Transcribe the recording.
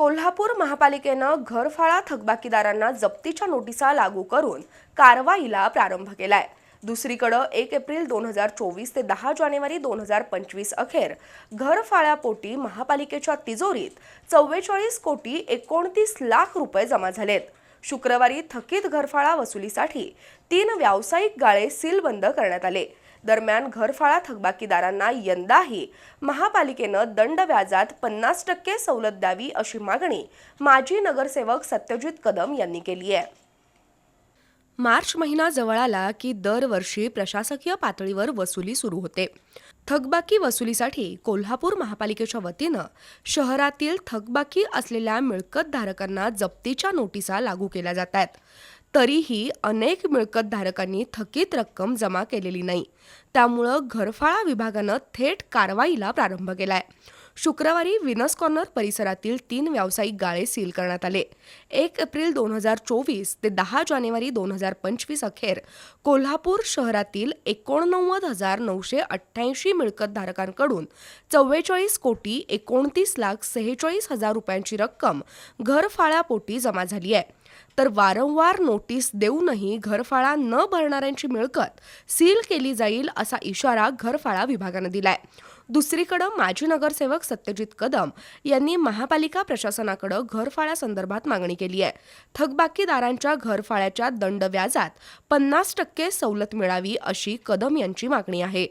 कोल्हापूर महापालिकेनं घरफाळा थकबाकीदारांना जप्तीच्या नोटिसा लागू करून कारवाईला प्रारंभ केलाय. दुसरीकडं एक एप्रिल दोन हजार चोवीस ते दहा जानेवारी दोन हजार पंचवीस अखेर घरफाळ्यापोटी महापालिकेच्या तिजोरीत चव्वेचाळीस कोटी एकोणतीस लाख रुपये जमा झालेत. शुक्रवारी थकीत घरफाळा वसुलीसाठी तीन व्यावसायिक गाळे सीलबंद करण्यात आले. दरम्यान घरफाळा थकबाकीदारांना यंदाही महापालिकेनं दंड व्याजात पन्नास टक्के सवलत द्यावी अशी मागणी माजी नगरसेवक सत्यजित कदम यांनी केली आहे. मार्च महिना जवळ आला की दरवर्षी प्रशासकीय पातळीवर वसुली सुरू होते. थकबाकी वसुलीसाठी कोल्हापूर महापालिकेच्या वतीनं शहरातील थकबाकी असलेल्या मिळकतधारकांना जप्तीच्या नोटिसा लागू केल्या जात आहेत. तरीही अनेक मिळकतधारकांनी थकीत रक्कम जमा केलेली नाही. त्यामुळं घरफाळा विभागानं थेट कारवाईला प्रारंभ केलाय. शुक्रवारी विनस कॉर्नर परिसरातील तीन व्यावसायिक गाळे सील करण्यात आले. एक एप्रिल दोन हजार चोवीस ते दहा जानेवारी दोन हजार पंचवीस अखेर कोल्हापूर शहरातील एकोणनव्वद हजार नऊशे अठ्ठ्याऐंशी मिळकतधारकांकडून चव्वेचाळीस कोटी एकोणतीस लाख सेहेचाळीस हजार रुपयांची रक्कम घरफाळ्यापोटी जमा झाली आहे. तर वारंवार नोटीस देऊनही घरफाळा न भरणाऱ्यांची मिळकत सील केली जाईल असा इशारा घरफाळा विभागानं दिलाय. दुसरीकडं माजी नगरसेवक सत्यजित कदम यांनी महापालिका प्रशासनाकडे घरफाळ्यासंदर्भात मागणी केली आहे. थकबाकीदारांच्या घरफाळ्याच्या दंड व्याजात पन्नास टक्के सवलत मिळावी अशी कदम यांची मागणी आहे.